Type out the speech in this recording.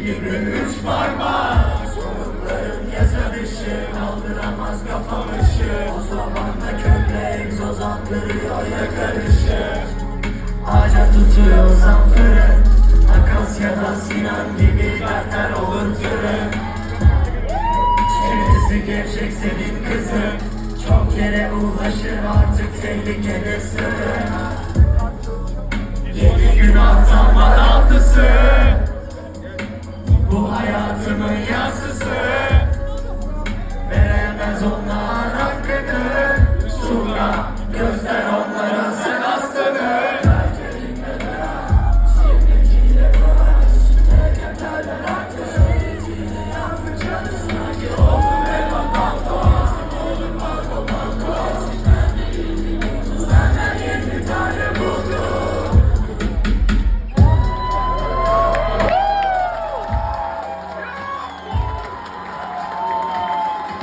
Ömrümüz varmaz Sorunların yazarışı Kaldıramaz kafamışı O zaman da kömle egzoz andırıyor yakarışı Ağaca tutuyor zamfırı Akasya'da Sinan gibi Berter olur türü Çevresi gevşek senin kızın Çok yere ulaşır artık tehlikede sırrı Yedi günahtan var altısı.